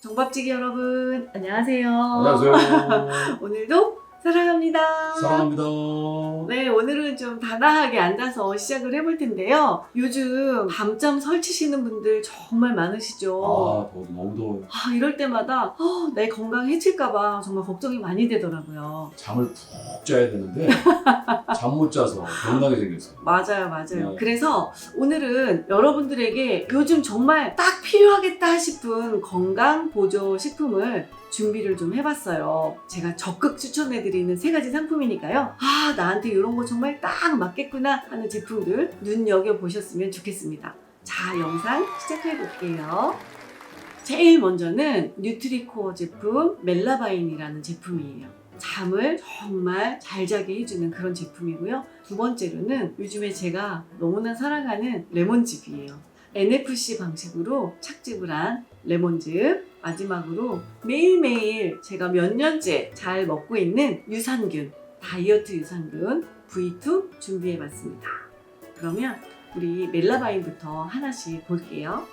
정밥찌개 여러분 안녕하세요. 안녕하세요. 오늘도 사랑합니다. 사랑합니다. 네, 오늘은 좀 단아하게 앉아서 시작을 해볼 텐데요. 요즘 밤잠 설치시는 분들 정말 많으시죠. 아, 더워, 너무 더워요. 아, 이럴 때마다 어, 내 건강 해칠까봐 정말 걱정이 많이 되더라고요. 잠을 푹 자야 되는데 잠 못 자서 병나게 생겼어요. 맞아요, 맞아요. 네. 그래서 오늘은 여러분들에게 요즘 정말 딱 필요하겠다 싶은 건강 보조 식품을 준비를 좀 해봤어요. 제가 적극 추천해드리는 세 가지 상품이니까요. 아, 나한테 이런 거 정말 딱 맞겠구나 하는 제품들 눈여겨보셨으면 좋겠습니다. 자, 영상 시작해볼게요. 제일 먼저는 뉴트리코어 제품 멜라바인이라는 제품이에요. 잠을 정말 잘 자게 해주는 그런 제품이고요. 두 번째로는 요즘에 제가 너무나 사랑하는 레몬즙이에요. NFC 방식으로 착즙을 한 레몬즙. 마지막으로 매일매일 제가 몇 년째 잘 먹고 있는 유산균, 다이어트 유산균 V2 준비해 봤습니다. 그러면 우리 멜라바인부터 하나씩 볼게요.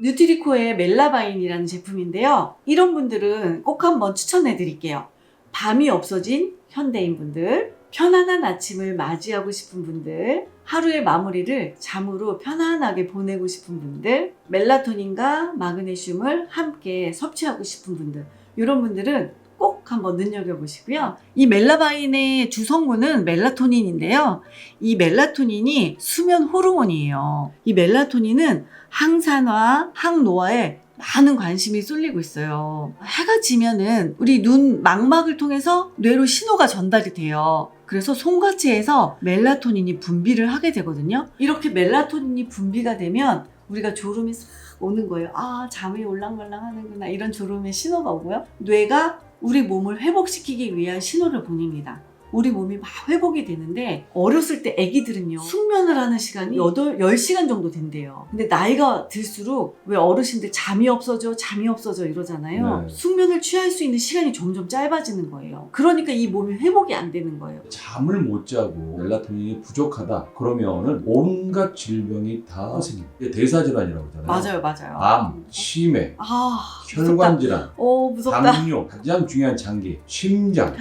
뉴트리코의 멜라바인이라는 제품인데요. 이런 분들은 꼭 한번 추천해 드릴게요. 밤이 없어진 현대인 분들, 편안한 아침을 맞이하고 싶은 분들, 하루의 마무리를 잠으로 편안하게 보내고 싶은 분들, 멜라토닌과 마그네슘을 함께 섭취하고 싶은 분들, 이런 분들은 꼭 한번 눈여겨보시고요. 이 멜라바인의 주성분은 멜라토닌인데요. 이 멜라토닌이 수면 호르몬이에요. 이 멜라토닌은 항산화, 항노화에 많은 관심이 쏠리고 있어요. 해가 지면은 우리 눈 망막을 통해서 뇌로 신호가 전달이 돼요. 그래서 송가체에서 멜라토닌이 분비를 하게 되거든요. 이렇게 멜라토닌이 분비가 되면 우리가 졸음이 싹 오는 거예요. 아, 잠이 올랑말랑 하는구나. 이런 졸음의 신호가 오고요. 뇌가 우리 몸을 회복시키기 위한 신호를 보냅니다. 우리 몸이 막 회복이 되는데 어렸을 때 아기들은요 숙면을 하는 시간이 8, 10시간 정도 된대요. 근데 나이가 들수록 왜 어르신들 잠이 없어져 잠이 없어져 이러잖아요. 네. 숙면을 취할 수 있는 시간이 점점 짧아지는 거예요. 그러니까 이 몸이 회복이 안 되는 거예요. 잠을 못 자고 멜라토닌이 부족하다 그러면은 온갖 질병이 다 생깁니다. 이게 대사 질환이라고 하잖아요. 맞아요 맞아요. 암, 치매, 아 혈관 질환, 오 무섭다. 당뇨, 가장 중요한 장기, 심장,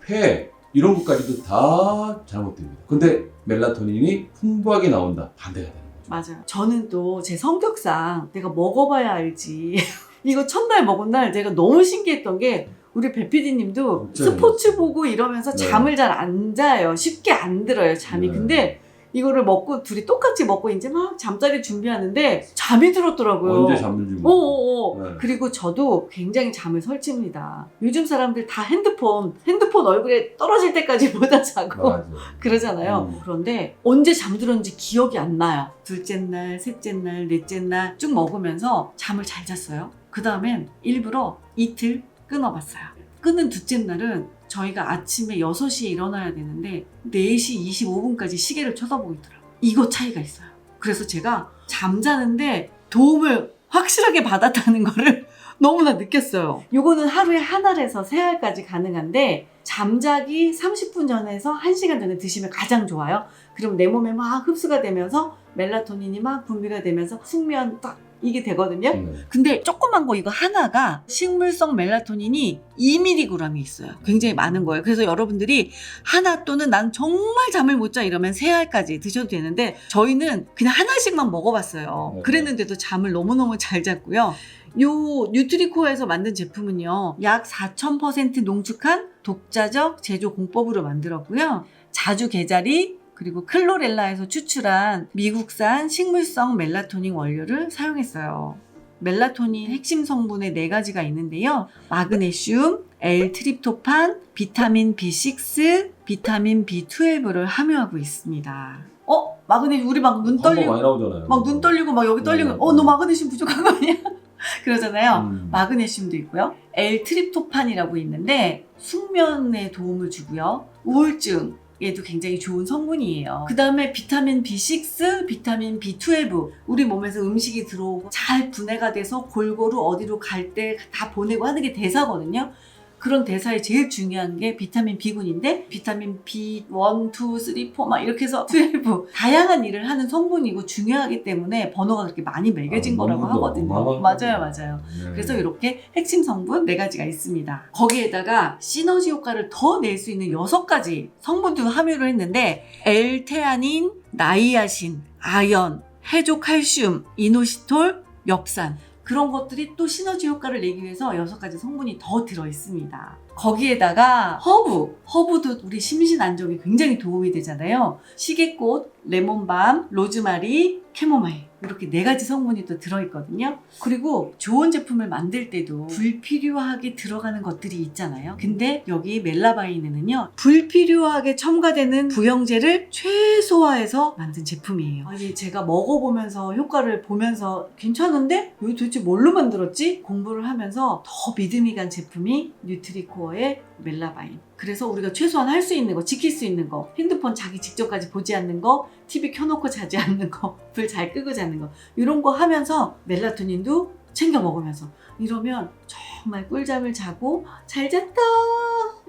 폐 이런 것까지도 다 잘못됩니다. 근데 멜라토닌이 풍부하게 나온다. 반대가 되는 거죠. 맞아요. 저는 또 제 성격상 내가 먹어봐야 알지. 이거 첫날 먹은 날 제가 너무 신기했던 게 우리 배피디님도 진짜요? 스포츠 보고 이러면서 네. 잠을 잘 안 자요. 쉽게 안 들어요, 잠이. 네. 근데 이거를 먹고 둘이 똑같이 먹고 이제 막 잠자리 준비하는데 잠이 들었더라고요. 언제 잠을 주고 오오오. 네. 그리고 저도 굉장히 잠을 설칩니다. 요즘 사람들 다 핸드폰, 핸드폰 얼굴에 떨어질 때까지 보다 자고 맞아. 그러잖아요. 음. 그런데 언제 잠들었는지 기억이 안 나요. 둘째 날, 셋째 날, 넷째 날 쭉 먹으면서 잠을 잘 잤어요. 그 다음엔 일부러 이틀 끊어봤어요. 끊은 둘째 날은 저희가 아침에 6시에 일어나야 되는데 4시 25분까지 시계를 쳐다보고 있더라고요. 이거 차이가 있어요. 그래서 제가 잠자는데 도움을 확실하게 받았다는 거를 너무나 느꼈어요. 요거는 하루에 한 알에서 세 알까지 가능한데 잠자기 30분 전에서 1시간 전에 드시면 가장 좋아요. 그럼 내 몸에 막 흡수가 되면서 멜라토닌이 막 분비가 되면서 숙면 딱 이게 되거든요. 네. 근데 조그만 거 이거 하나가 식물성 멜라토닌이 2mg이 있어요. 굉장히 많은 거예요. 그래서 여러분들이 하나 또는 난 정말 잠을 못 자 이러면 세 알까지 드셔도 되는데 저희는 그냥 하나씩만 먹어봤어요. 네. 그랬는데도 잠을 너무너무 잘 잤고요. 요 뉴트리코에서 만든 제품은요. 약 4000% 농축한 독자적 제조 공법으로 만들었고요. 자주 개자리 그리고 클로렐라에서 추출한 미국산 식물성 멜라토닌 원료를 사용했어요. 멜라토닌 핵심 성분의 네 가지가 있는데요. 마그네슘, L-트립토판, 비타민 B6, 비타민 B12를 함유하고 있습니다. 어? 마그네슘 우리 막 눈 떨리고 많이 나오잖아요. 막 눈 떨리고 막 여기 떨리고 네. 어너 마그네슘 부족한 거 아니야? 그러잖아요. 음. 마그네슘도 있고요. L-트립토판이라고 있는데 숙면에 도움을 주고요. 우울증 에도 굉장히 좋은 성분이에요. 그 다음에 비타민 B6, 비타민 B12 우리 몸에서 음식이 들어오고 잘 분해가 돼서 골고루 어디로 갈 때 다 보내고 하는 게 대사거든요. 그런 대사에 제일 중요한 게 비타민 B군인데 비타민 B 1, 2, 3, 4막 이렇게 해서 12 다양한 일을 하는 성분이고 중요하기 때문에 번호가 그렇게 많이 매겨진 아, 거라고 하거든요. 맞아요, 맞아요. 네. 그래서 이렇게 핵심 성분 네 가지가 있습니다. 거기에다가 시너지 효과를 더 낼 수 있는 여섯 가지 성분도 함유를 했는데 L테아닌, 나이아신, 아연, 해조 칼슘, 이노시톨, 엽산 그런 것들이 또 시너지 효과를 내기 위해서 여섯 가지 성분이 더 들어 있습니다. 거기에다가 허브, 허브도 우리 심신 안정에 굉장히 도움이 되잖아요. 시계꽃, 레몬밤, 로즈마리, 캐모마일 이렇게 네 가지 성분이 또 들어있거든요. 그리고 좋은 제품을 만들 때도 불필요하게 들어가는 것들이 있잖아요. 근데 여기 멜라바이는요, 불필요하게 첨가되는 부영제를 최소화해서 만든 제품이에요. 아니, 제가 먹어보면서 효과를 보면서 괜찮은데? 이거 도대체 뭘로 만들었지? 공부를 하면서 더 믿음이 간 제품이 뉴트리코어의 멜라바인. 그래서 우리가 최소한 할 수 있는 거, 지킬 수 있는 거, 핸드폰 자기 직접까지 보지 않는 거, TV 켜놓고 자지 않는 거, 불 잘 끄고 자는 거, 이런 거 하면서 멜라토닌도 챙겨 먹으면서 이러면 정말 꿀잠을 자고 잘 잤다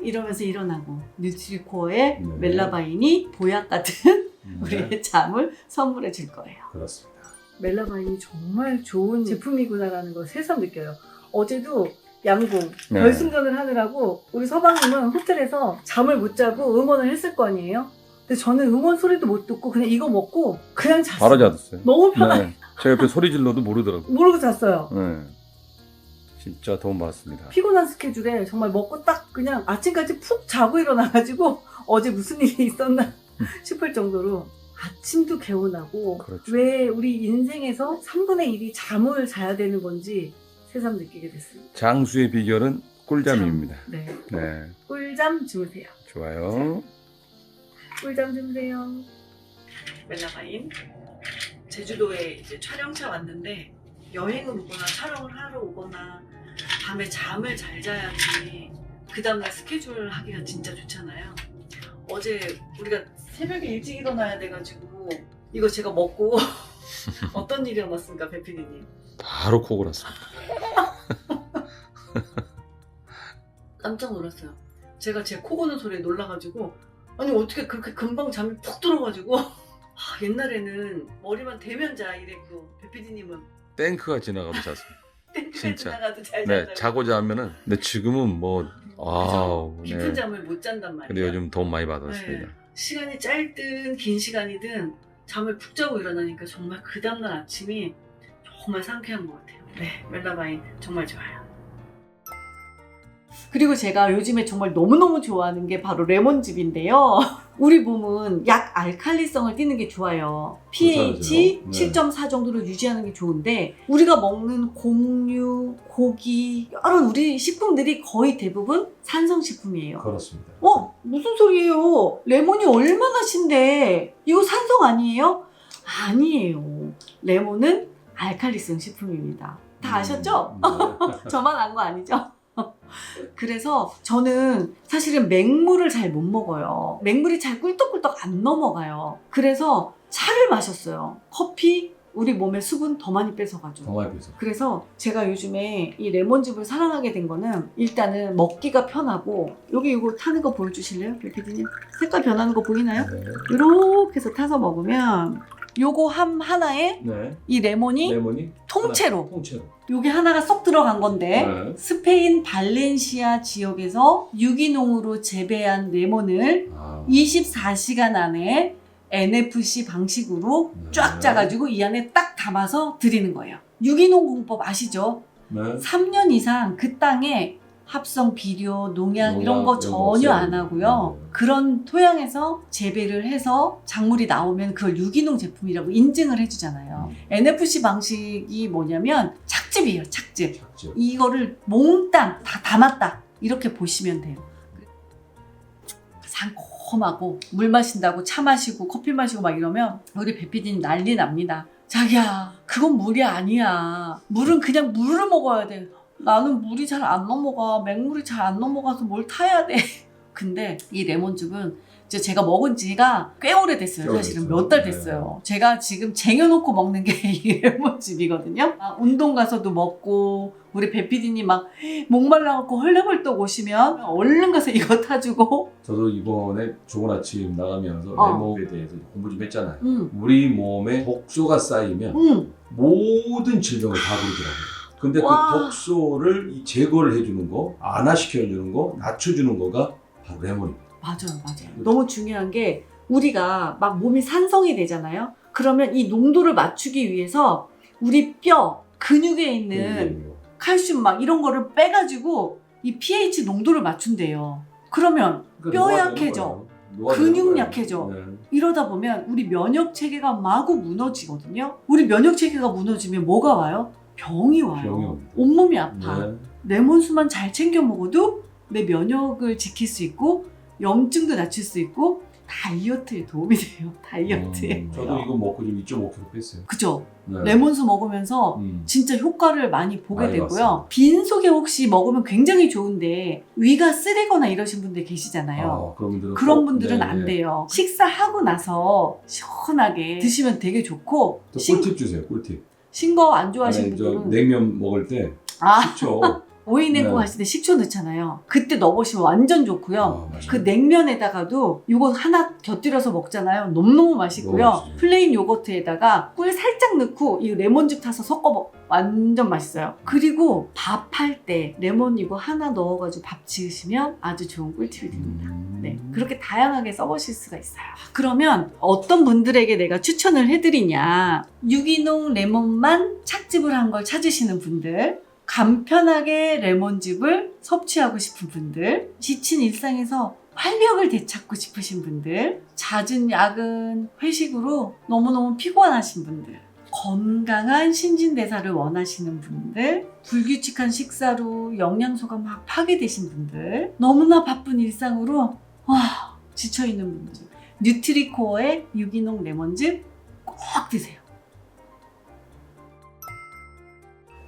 이러면서 일어나고 뉴트리코어의 네. 멜라바인이 보약 같은 네. 우리의 잠을 선물해 줄 거예요. 그렇습니다. 멜라바인이 정말 좋은 제품이구나라는 걸 새삼 느껴요. 어제도 양궁 네. 결승전을 하느라고 우리 서방님은 호텔에서 잠을 못 자고 응원을 했을 거 아니에요? 근데 저는 응원 소리도 못 듣고 그냥 이거 먹고 그냥 잤어요. 바로 잤어요. 너무 편하게 네. 제 옆에 소리 질러도 모르더라고요. 모르고 잤어요. 네. 진짜 도움 받았습니다. 피곤한 스케줄에 정말 먹고 딱 그냥 아침까지 푹 자고 일어나가지고 어제 무슨 일이 있었나 싶을 정도로 아침도 개운하고 그렇죠. 왜 우리 인생에서 3분의 1이 잠을 자야 되는 건지 새삼 느끼게 됐습니다. 장수의 비결은 꿀잠입니다. 네. 네. 꿀잠 주무세요. 좋아요. 꿀잠 주무세요. 멜라바인 제주도에 이제 촬영차 왔는데 여행을 오거나 촬영을 하러 오거나 밤에 잠을 잘 자야지 그 다음날 스케줄 하기가 진짜 좋잖아요. 어제 우리가 새벽에 일찍 일어나야 돼가지고 이거 제가 먹고 어떤 일이 일어났습니까, 배피디님? 바로 코 골았습니다. 깜짝 놀랐어요. 제가 제 코 고는 소리에 놀라가지고 아니 어떻게 그렇게 금방 잠이 푹 들어가지고 아, 옛날에는 머리만 대면 자 이랬고 배피디님은 땡크가 지나가도 잤습니다. 진짜. 지나가도 잘 네, 자요. 자고자 하면은. 근데 지금은 뭐, 아우, 깊은 네. 잠을 못 잔단 말이에요. 근데 요즘 도움 많이 받았습니다. 네. 시간이 짧든 긴 시간이든 잠을 푹 자고 일어나니까 정말 그 다음날 아침이 정말 상쾌한 것 같아요. 네, 멜라바인 정말 좋아요. 그리고 제가 요즘에 정말 너무너무 좋아하는 게 바로 레몬즙인데요. 우리 몸은 약 알칼리성을 띠는 게 좋아요. pH. 네. 7.4 정도로 유지하는 게 좋은데 우리가 먹는 곡류, 고기, 여러 우리 식품들이 거의 대부분 산성식품이에요. 그렇습니다. 어? 무슨 소리예요? 레몬이 얼마나 신데 이거 산성 아니에요? 아니에요. 레몬은 알칼리성 식품입니다. 다 아셨죠? 네. 저만 안 거 아니죠? 그래서 저는 사실은 맹물을 잘 못 먹어요. 맹물이 잘 꿀떡꿀떡 안 넘어가요. 그래서 차를 마셨어요. 커피, 우리 몸에 수분 더 많이 뺏어가지고. 정말 그래서 그래서 제가 요즘에 이 레몬즙을 사랑하게 된 거는 일단은 먹기가 편하고 여기 이거 타는 거 보여주실래요? 피디님 색깔 변하는 거 보이나요? 네. 이렇게 해서 타서 먹으면 요거 함 하나에 네. 이 레몬이 레몬이 통째로 하나, 통째로. 요게 하나가 쏙 들어간 건데 네. 스페인 발렌시아 지역에서 유기농으로 재배한 레몬을 아, 24시간 안에 NFC 방식으로 네. 쫙 짜가지고 이 안에 딱 담아서 드리는 거예요. 유기농 공법 아시죠? 네. 3년 이상 그 땅에 합성 비료, 농약 농약 이런 거거 전혀. 안 하고요. 네. 그런 토양에서 재배를 해서 작물이 나오면 그걸 유기농 제품이라고 인증을 해주잖아요. 음. NFC 방식이 뭐냐면 착즙이에요, 착즙. 작죠. 이거를 몽땅 다 담았다. 이렇게 보시면 돼요. 상콤하고 물 마신다고 차 마시고 커피 마시고 막 이러면 우리 배피디님 난리 납니다. 자기야, 그건 물이 아니야. 물은 그냥 물을 먹어야 돼. 나는 물이 잘 안 넘어가. 맹물이 잘 안 넘어가서 뭘 타야 돼. 근데 이 레몬즙은 이제 제가 먹은 지가 꽤 오래됐어요. 꽤 사실은 오래됐어요. 몇달 네. 됐어요. 제가 지금 쟁여놓고 먹는 게 이 레몬즙이거든요. 아, 운동 가서도 먹고 우리 배피디님 막 목말라갖고 헐레벌떡 오시면 얼른 가서 이거 타주고 저도 이번에 좋은 아침 나가면서 어. 레몬에 대해서 공부 좀 했잖아요. 음, 우리 몸에 독소가 쌓이면 음, 모든 질병을 다 부르더라고요. 근데 와. 그 독소를 이 제거를 해주는 거, 안화시켜주는 거, 낮춰주는 거가 바로 레몬입니다. 맞아요, 맞아요. 너무 중요한 게 우리가 막 몸이 산성이 되잖아요. 그러면 이 농도를 맞추기 위해서 우리 뼈, 근육에 있는 네. 칼슘 막 이런 거를 빼가지고 이 pH 농도를 맞춘대요. 그러면 뼈 그러니까 녹아내는 약해져. 거예요. 근육 거예요. 약해져. 네. 이러다 보면 우리 면역 체계가 마구 무너지거든요. 우리 면역 체계가 무너지면 뭐가 와요? 병이 와요. 병이 옵니다. 온몸이 아파. 네. 레몬수만 잘 챙겨 먹어도 내 면역을 지킬 수 있고 염증도 낮출 수 있고 다이어트에 도움이 돼요. 다이어트에. 음, 저도 이거 먹고 좀 2.5kg 뺐어요. 그죠? 네. 레몬수 먹으면서 음. 진짜 효과를 많이 보게 많이 되고요. 봤어요. 빈속에 혹시 먹으면 굉장히 좋은데 위가 쓰리거나 이러신 분들 계시잖아요. 아, 그런 분들은 그런 꼭, 분들은 네, 안 네. 돼요. 식사하고 나서 시원하게 드시면 되게 좋고 꿀팁 주세요. 꿀팁. 신 거 안 좋아하시는 아니, 저 분들은 냉면 먹을 때 아 식초. 오이 냉국 네. 하실 때 식초 넣잖아요. 그때 넣어보시면 완전 좋고요. 아. 그 냉면에다가도 이거 하나 곁들여서 먹잖아요. 너무너무 맛있고요. 플레인 요거트에다가 꿀 살짝 넣고 이 레몬즙 타서 섞어 먹 완전 맛있어요. 그리고 밥 할 때 레몬 이거 하나 넣어가지고 밥 지으시면 아주 좋은 꿀팁이 됩니다. 음. 네, 그렇게 다양하게 써보실 수가 있어요. 그러면 어떤 분들에게 내가 추천을 해드리냐? 유기농 레몬만 착즙을 한 걸 찾으시는 분들, 간편하게 레몬즙을 섭취하고 싶은 분들, 지친 일상에서 활력을 되찾고 싶으신 분들, 잦은 야근, 회식으로 너무너무 피곤하신 분들, 건강한 신진대사를 원하시는 분들, 불규칙한 식사로 영양소가 막 파괴되신 분들, 너무나 바쁜 일상으로 와, 지쳐있는 분들. 뉴트리코어의 유기농 레몬즙 꼭 드세요.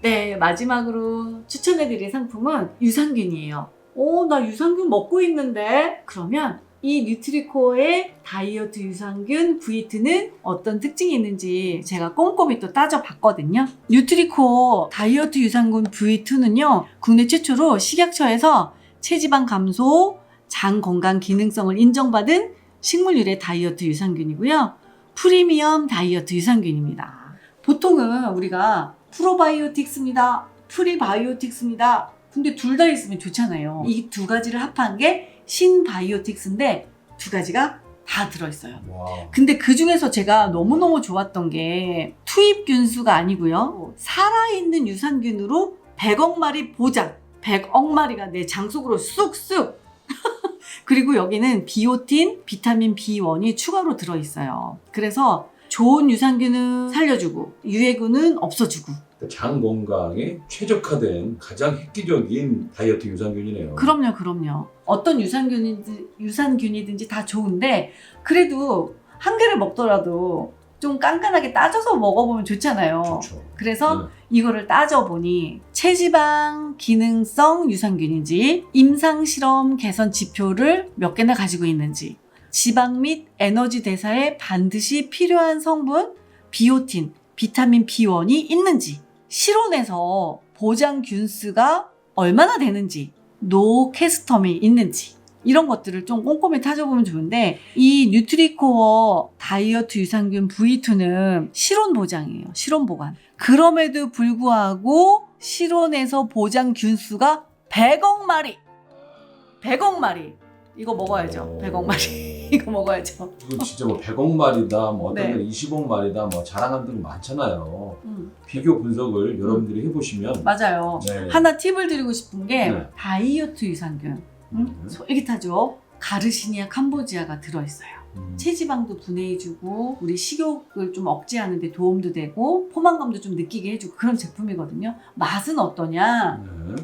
네, 마지막으로 추천해드릴 상품은 유산균이에요. 오, 나 유산균 먹고 있는데? 그러면 이 뉴트리코어의 다이어트 유산균 V2는 어떤 특징이 있는지 제가 꼼꼼히 또 따져봤거든요. 뉴트리코어 다이어트 유산균 V2는요, 국내 최초로 식약처에서 체지방 감소, 장 건강 기능성을 인정받은 식물 유래 다이어트 유산균이고요. 프리미엄 다이어트 유산균입니다. 보통은 우리가 프로바이오틱스입니다. 프리바이오틱스입니다. 근데 둘 다 있으면 좋잖아요. 이 두 가지를 합한 게 신바이오틱스인데 두 가지가 다 들어있어요. 와. 근데 그 중에서 제가 너무너무 좋았던 게 투입균수가 아니고요. 살아있는 유산균으로 100억 마리 보장. 100억 마리가 내 장 속으로 쑥쑥. 그리고 여기는 비오틴, 비타민 B1이 추가로 들어있어요. 그래서 좋은 유산균은 살려주고 유해균은 없어주고 장 건강에 최적화된 가장 획기적인 다이어트 유산균이네요. 그럼요, 그럼요. 어떤 유산균이든지, 유산균이든지 다 좋은데, 그래도 한 개를 먹더라도 좀 깐깐하게 따져서 먹어보면 좋잖아요. 좋죠. 그래서 네. 이거를 따져보니 체지방 기능성 유산균인지 임상 실험 개선 지표를 몇 개나 가지고 있는지 지방 및 에너지 대사에 반드시 필요한 성분 비오틴, 비타민 B1이 있는지 실온에서 보장 균수가 얼마나 되는지 노캐스텀이 있는지 이런 것들을 좀 꼼꼼히 따져보면 좋은데 이 뉴트리코어 다이어트 유산균 V2는 실온 보장이에요. 실온 보관. 그럼에도 불구하고 실온에서 보장 균수가 100억 마리. 100억 마리. 이거 먹어야죠. 100억 마리. 이거 먹어야죠. 이거 진짜 뭐 100억 마리다, 뭐 어떤 네. 데는 20억 마리다, 뭐 자랑하는 데는 많잖아요. 음, 비교 분석을 여러분들이 해보시면 맞아요. 네. 하나 팁을 드리고 싶은 게 네. 다이어트 유산균. 음, 음. 솔깃하죠. 가르시니아 캄보지아가 들어있어요. 음. 체지방도 분해해주고 우리 식욕을 좀 억제하는 데 도움도 되고 포만감도 좀 느끼게 해주고 그런 제품이거든요. 맛은 어떠냐? 네.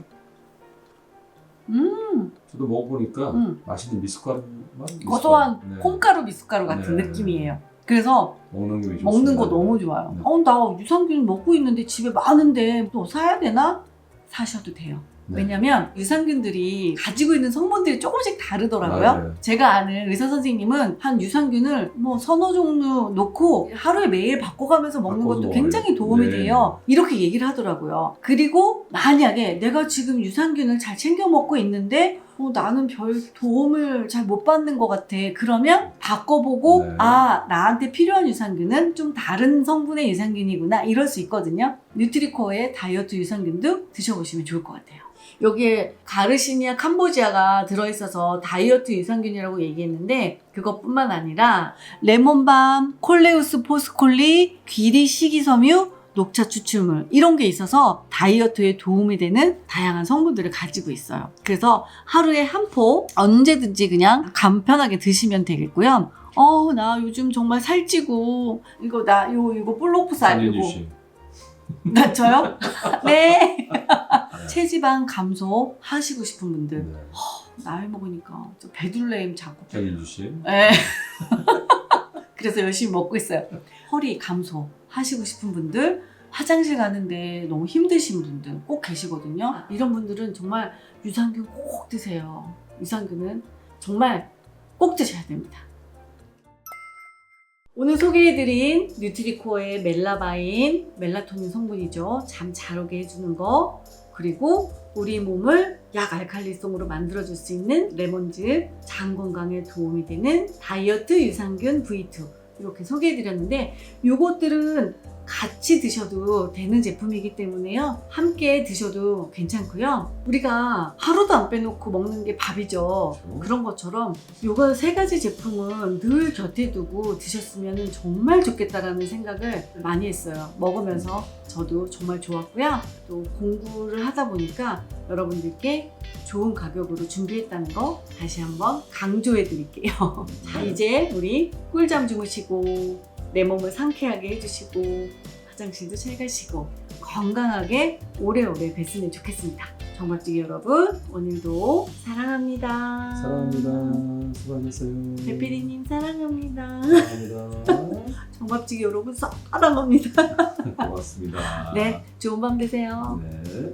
음, 저도 먹어보니까 음. 맛있는 미숫가루 맛? 고소한 미숫가루. 네. 콩가루 미숫가루 같은 네. 느낌이에요. 그래서 먹는 게 좋습니다. 먹는 거 너무 좋아요. 네. 어, 나 유산균 먹고 있는데 집에 많은데 또 사야 되나? 사셔도 돼요. 네. 왜냐면 유산균들이 가지고 있는 성분들이 조금씩 다르더라고요. 맞아요. 제가 아는 의사 선생님은 한 유산균을 뭐 서너 종류 놓고 하루에 매일 바꿔가면서 먹는 것도. 굉장히 도움이 네. 돼요. 이렇게 얘기를 하더라고요. 그리고 만약에 내가 지금 유산균을 잘 챙겨 먹고 있는데 어, 나는 별 도움을 잘 못 받는 것 같아. 그러면 바꿔보고 네. 아 나한테 필요한 유산균은 좀 다른 성분의 유산균이구나 이럴 수 있거든요. 뉴트리코어의 다이어트 유산균도 드셔보시면 좋을 것 같아요. 여기에 가르시니아 캄보지아가 들어있어서 다이어트 유산균이라고 얘기했는데 그것뿐만 아니라 레몬밤, 콜레우스 포스콜리, 귀리 식이섬유, 녹차 추출물 이런 게 있어서 다이어트에 도움이 되는 다양한 성분들을 가지고 있어요. 그래서 하루에 한 포 언제든지 그냥 간편하게 드시면 되겠고요. 어, 나 요즘 정말 살찌고 이거 나 요 이거 볼록살 안윤주 이거 씨. 나 저요? 네. 체지방 감소 하시고 싶은 분들 네. 나이 먹으니까 저 배둘레임 자꾸 장윤주 씨. 네. 그래서 열심히 먹고 있어요. 허리 감소 하시고 싶은 분들, 화장실 가는데 너무 힘드신 분들 꼭 계시거든요. 이런 분들은 정말 유산균 꼭 드세요. 유산균은 정말 꼭 드셔야 됩니다. 오늘 소개해드린 뉴트리코어의 멜라바인, 멜라토닌 성분이죠. 잠 잘 오게 해주는 거. 그리고 우리 몸을 약 알칼리성으로 만들어줄 수 있는 레몬즙, 장 건강에 도움이 되는 다이어트 유산균 V2 이렇게 소개해드렸는데 이것들은 같이 드셔도 되는 제품이기 때문에요. 함께 드셔도 괜찮고요. 우리가 하루도 안 빼놓고 먹는 게 밥이죠. 그렇죠. 그런 것처럼 요거 세 가지 제품은 늘 곁에 두고 드셨으면 정말 좋겠다라는 생각을 많이 했어요. 먹으면서 저도 정말 좋았고요. 또 공부를 하다 보니까 여러분들께 좋은 가격으로 준비했다는 거 다시 한번 강조해 드릴게요. 자, 이제 우리 꿀잠 주무시고 내 몸을 상쾌하게 해주시고 화장실도 잘 가시고 건강하게 오래오래 뵀으면 좋겠습니다. 정박지기 여러분 오늘도 사랑합니다. 사랑합니다. 수고하셨어요. 배피디님 사랑합니다. 사랑합니다. 정박지기 여러분 사랑합니다. 고맙습니다. 네, 좋은 밤 되세요. 네.